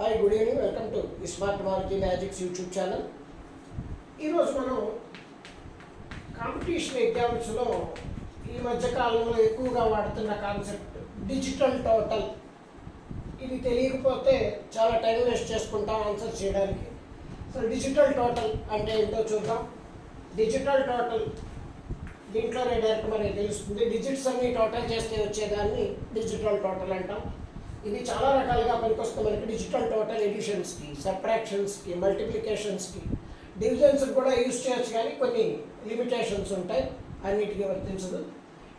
Hi good evening welcome to smart Maruti magics YouTube channel ఈరోజు మనం competition ఎగ్జామ్స్లో ఈ మధ్య కాలంలో ఎక్కువగా వాడుతున్న కాన్సెప్ట్ డిజిటల్ టోటల్ ఇది తెలియకపోతే చాలా టైం వేస్ట్ చేసుకుంటాం ఆన్సర్ చేయడానికి. సో డిజిటల్ టోటల్ అంటే ఏంటో చూద్దాం. డిజిటల్ టోటల్ దీంట్లోనే డైరెక్ట్ మనకి తెలుస్తుంది. డిజిట్స్ అన్ని టోటల్ చేస్తే వచ్చేదాన్ని డిజిటల్ టోటల్ అంటాం. ఇది చాలా రకాలుగా పనికొస్తుంది మనకి డిజిటల్ టోటల్ ఎడిషన్స్కి సప్రాక్షన్స్కి మల్టిప్లికేషన్స్కి డివిజన్స్కి కూడా యూజ్ చేయొచ్చు కానీ కొన్ని లిమిటేషన్స్ ఉంటాయి అన్నిటికీ వర్తించదు.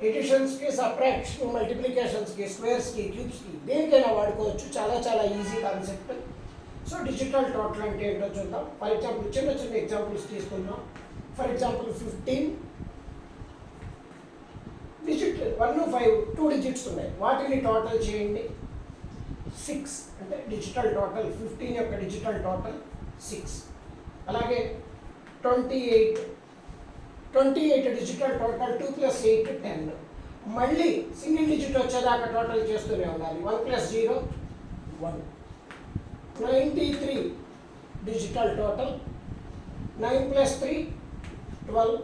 ఎడిషన్స్కి సబ్ట్రాక్షన్ మల్టిప్లికేషన్స్కి స్క్వేర్స్కి క్యూబ్స్కి దేనికైనా వాడుకోవచ్చు చాలా చాలా easy concept so digital total అంటే ఏంటో చూద్దాం. ఫర్ ఎగ్జాంపుల్ చిన్న చిన్న ఎగ్జాంపుల్స్ తీసుకుందాం. For example fifteen digit one five two digits ఉన్నాయి. వాటిని టోటల్ చేయండి. సిక్స్ అంటే డిజిటల్ టోటల్ ఫిఫ్టీన్ యొక్క డిజిటల్ టోటల్ సిక్స్ అలాగే twenty eight twenty eight digital total two plus eight ten మళ్ళీ సింగిల్ డిజిట్ వచ్చేదాకా టోటల్ చేస్తూనే ఉండాలి. One plus zero one ninety three digital total nine plus three twelve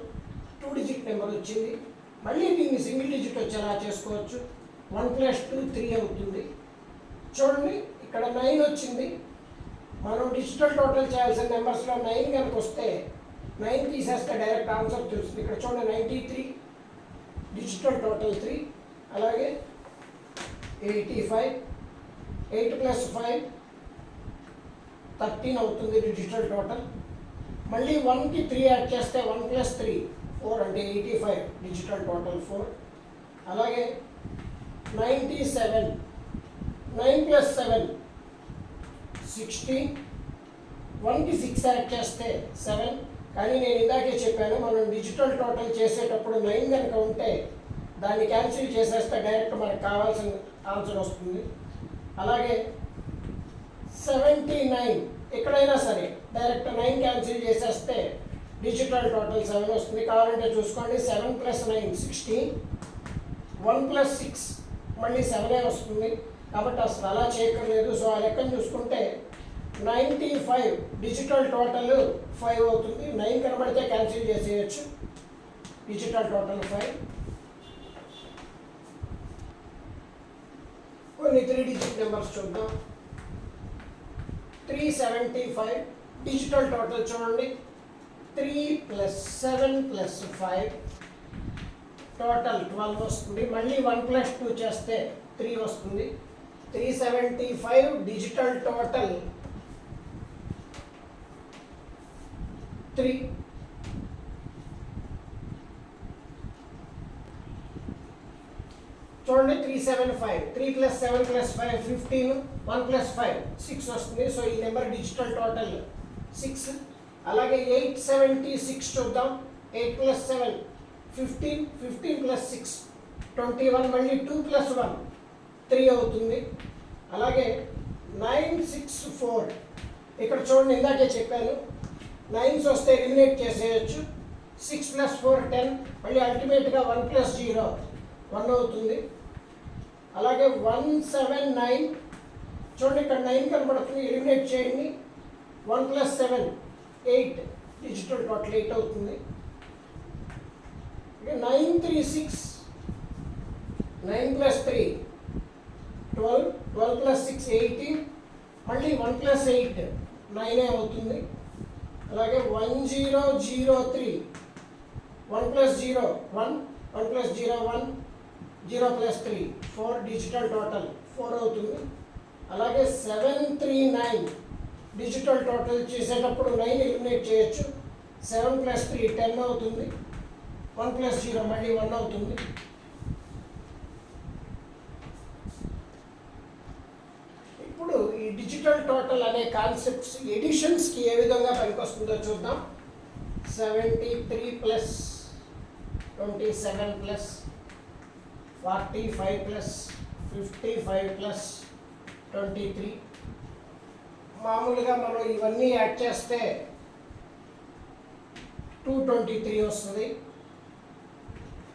two digit number వచ్చింది. మళ్ళీ దీన్ని single digit వచ్చేలా చేసుకోవచ్చు. వన్ ప్లస్ టూ త్రీ అవుతుంది. చూడండి ఇక్కడ నైన్ వచ్చింది. మనం డిజిటల్ టోటల్ చేయాల్సిన నెంబర్స్లో నైన్ కనుక వస్తే నైన్ తీసేస్తే డైరెక్ట్ ఆన్సర్ తెలుస్తుంది. ఇక్కడ చూడండి ninety three digital total three అలాగే eighty five eight plus five thirteen అవుతుంది డిజిటల్ టోటల్ మళ్ళీ వన్కి త్రీ యాడ్ చేస్తే వన్ ప్లస్ త్రీ ఫోర్ అంటే eighty five digital total four అలాగే ninety seven nine plus seven sixty. వన్కి సిక్స్ యాడ్ చేస్తే seven కానీ నేను ఇందాకే చెప్పాను మనం డిజిటల్ టోటల్ చేసేటప్పుడు నైన్ కనుక ఉంటే దాన్ని క్యాన్సిల్ చేసేస్తే డైరెక్ట్ మనకు కావాల్సిన ఆన్సర్ వస్తుంది. అలాగే సెవెంటీ నైన్ ఎక్కడైనా సరే డైరెక్ట్ నైన్ క్యాన్సిల్ చేసేస్తే డిజిటల్ టోటల్ సెవెన్ వస్తుంది. కావాలంటే చూసుకోండి seven plus nine sixteen one plus six మళ్ళీ సెవెనే వస్తుంది. కాబట్టి అసలు అలా చేయక్కర్లేదు. సో ఆ లెక్కను చూసుకుంటే ninety five digital total five అవుతుంది. నైన్ కనబడితే క్యాన్సిల్ చేసేయచ్చు. Digital total five. కొన్ని త్రీ డిజిట్ నెంబర్స్ చూద్దాం. Three seventy five digital total చూడండి. Three plus seven plus five. Total twelve వస్తుంది. మళ్ళీ వన్ ప్లస్ టూ చేస్తే త్రీ వస్తుంది. Three seventy five digital total three చూడండి three seven five three plus seven plus five fifteen one plus five six వస్తుంది so ఈ number digital total six అలాగే eight seventy six చూద్దాం eight plus seven fifteen fifteen plus six twenty one మళ్ళీ two plus one three అవుతుంది. అలాగే nine six four. ఇక్కడ చూడండి ఇందాకే చెప్పాను. నైన్స్ వస్తే ఎలిమినేట్ చేసేయచ్చు. Six plus four ten. మళ్ళీ అల్టిమేట్గా వన్ ప్లస్ జీరో. వన్ అవుతుంది. అలాగే వన్ సెవెన్ నైన్. చూడండి ఇక్కడ నైన్ కనబడుతుంది. ఎలిమినేట్ చేయండి. One plus seven eight. Digital total eight అవుతుంది. Nine three six. Nine plus three. Twelve twelve plus six eighteen మళ్ళీ వన్ ప్లస్ ఎయిట్ నైనే అవుతుంది. అలాగే one zero zero three one plus zero one one plus zero one zero plus three four digital total four అవుతుంది. అలాగే seven three nine digital total చేసేటప్పుడు nine eliminate చేయొచ్చు. Seven plus three ten అవుతుంది. One plus zero మళ్ళీ one అవుతుంది ఇప్పుడు ఈ digital total అనే కాన్సెప్ట్స్ ఎడిషన్స్కి ఏ విధంగా పనికొస్తుందో చూద్దాం. Seventy three plus twenty seven plus forty five plus fifty five plus twenty three. మామూలుగా మనం ఇవన్నీ యాడ్ చేస్తే టూ ట్వంటీ త్రీ వస్తుంది.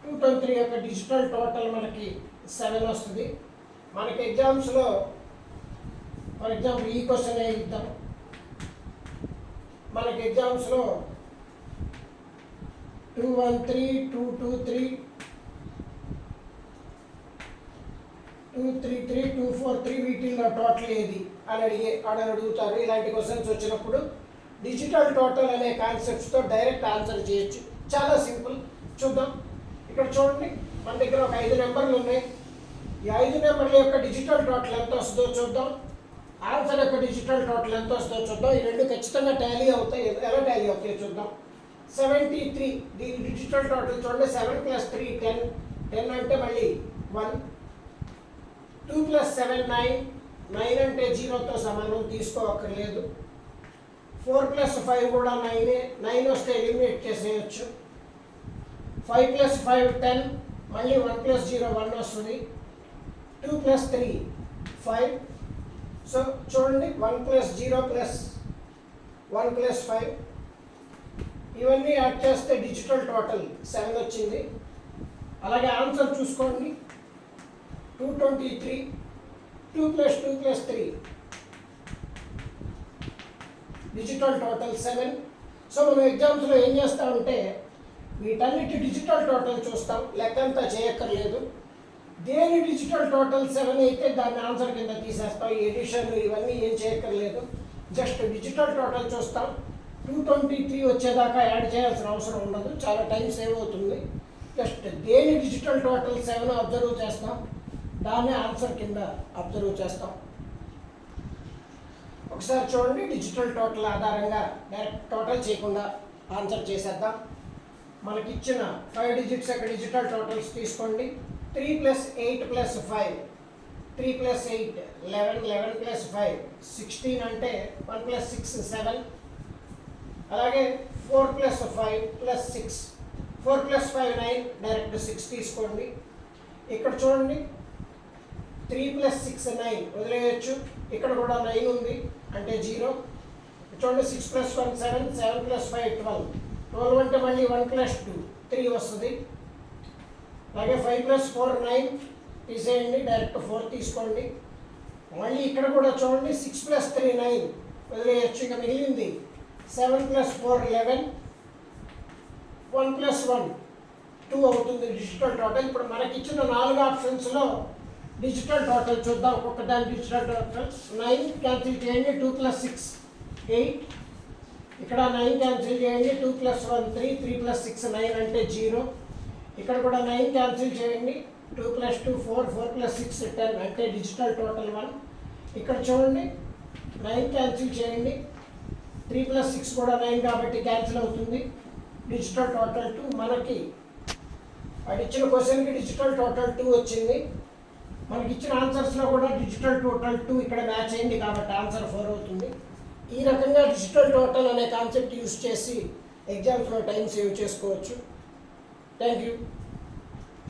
టూ ట్వంటీ త్రీ యొక్క డిజిటల్ టోటల్ మనకి సెవెన్ వస్తుంది. మనకి ఎగ్జామ్స్లో ఫర్ ఎగ్జాంపుల్ ఈ క్వశ్చన్ ఇద్దాం. మనకి ఎగ్జామ్స్లో two one three two two three two three three two four three వీటిల్లో టోటల్ ఏది అని అడిగే అని అడుగుతారు. ఇలాంటి క్వశ్చన్స్ వచ్చినప్పుడు డిజిటల్ టోటల్ అనే కాన్సెప్ట్స్తో డైరెక్ట్ ఆన్సర్ చేయొచ్చు. చాలా సింపుల్. చూద్దాం. ఇక్కడ చూడండి. మన దగ్గర ఒక ఐదు నెంబర్లు ఉన్నాయి. ఈ ఐదు నెంబర్ల యొక్క డిజిటల్ టోటల్ ఎంత వస్తుందో చూద్దాం. ఆన్సర్ యొక్క డిజిటల్ టోటల్ ఎంత వస్తుందో చూద్దాం. ఈ రెండు ఖచ్చితంగా టాలీ అవుతాయి. ఎలా టాలీ అవుతాయో చూద్దాం. Seventy three. దీని డిజిటల్ టోటల్ చూడండి. Seven plus three ten. Ten అంటే మళ్ళీ one. Two plus seven nine. Nine అంటే జీరోతో సమానం. తీసుకోవక్కర్లేదు ఫోర్ ప్లస్ ఫైవ్ కూడా నైనే. నైన్ వస్తే ఎలిమినేట్ చేసేయచ్చు. Five plus five ten. మళ్ళీ వన్ ప్లస్ జీరో వన్ వస్తుంది. Two plus three five. So చూడండి one plus zero plus one plus five ఇవన్నీ యాడ్ చేస్తే డిజిటల్ టోటల్ సెవెన్ వచ్చింది. అలాగే ఆన్సర్ చూసుకోండి. Two twenty three two plus two plus three digital total seven so మనం ఎగ్జామ్స్లో ఏం చేస్తామంటే వీటన్నిటి డిజిటల్ టోటల్ చూస్తాం. లెక్కంతా చేయక్కర్లేదు. దేని డిజిటల్ టోటల్ సెవెన్ అయితే దాన్ని ఆన్సర్ కింద తీసేస్తాం. ఎడిషన్ ఇవన్నీ ఏం చేయక్కర్లేదు. జస్ట్ డిజిటల్ టోటల్ చూస్తాం. టూ ట్వంటీ త్రీ వచ్చేదాకా యాడ్ చేయాల్సిన అవసరం ఉండదు. చాలా టైం సేవ్ అవుతుంది. జస్ట్ దేని డిజిటల్ టోటల్ సెవెన్ అబ్జర్వ్ చేస్తాం దాన్ని ఆన్సర్ కింద అబ్జర్వ్ చేస్తాం. ఒకసారి చూడండి డిజిటల్ టోటల్ ఆధారంగా డైరెక్ట్ టోటల్ చేయకుండా ఆన్సర్ చేసేద్దాం. మనకిచ్చిన ఫైవ్ డిజిట్స్ యొక్క డిజిటల్ టోటల్స్ తీసుకోండి. Three plus eight plus five three plus eight eleven eleven plus five sixteen అంటే వన్ ప్లస్ సిక్స్ సెవెన్ అలాగే four plus five plus six four plus five nine direct six తీసుకోండి. ఇక్కడ చూడండి. Three plus six nine వదిలేయచ్చు. ఇక్కడ కూడా nine ఉంది అంటే జీరో చూడండి six plus one seven seven plus five twelve twelve అంటే మళ్ళీ వన్ ప్లస్ టూ త్రీ వస్తుంది. అలాగే ఫైవ్ ప్లస్ ఫోర్ నైన్ తీసేయండి డైరెక్ట్ ఫోర్ తీసుకోండి. మళ్ళీ ఇక్కడ కూడా చూడండి సిక్స్ ప్లస్ త్రీ నైన్ వదిలేయచ్చు ఇక మిగిలింది. Seven plus four eleven one plus one two అవుతుంది డిజిటల్ టోటల్ ఇప్పుడు మనకి ఇచ్చిన నాలుగు ఆప్షన్స్లో డిజిటల్ టోటల్ చూద్దాం. ఒక్కొక్క దాని డిజిటల్ టోటల్ నైన్ క్యాన్సిల్ చేయండి టూ ప్లస్ సిక్స్ ఎయిట్ ఇక్కడ నైన్ క్యాన్సిల్ చేయండి two plus one three three plus six nine అంటే జీరో ఇక్కడ కూడా నైన్ క్యాన్సిల్ చేయండి. Two plus two four four plus six ten అంటే డిజిటల్ టోటల్ వన్ ఇక్కడ చూడండి. నైన్ క్యాన్సిల్ చేయండి. త్రీ ప్లస్ సిక్స్ కూడా నైన్ కాబట్టి క్యాన్సిల్ అవుతుంది. డిజిటల్ టోటల్ టూ మనకి వాడు ఇచ్చిన క్వశ్చన్కి డిజిటల్ టోటల్ టూ వచ్చింది. మనకి ఇచ్చిన ఆన్సర్స్లో కూడా డిజిటల్ టోటల్ టూ ఇక్కడ మ్యాచ్ అయింది కాబట్టి ఆన్సర్ ఫోర్ అవుతుంది. ఈ రకంగా డిజిటల్ టోటల్ అనే కాన్సెప్ట్ యూస్ చేసి ఎగ్జామ్స్లో టైం సేవ్ చేసుకోవచ్చు. Thank you.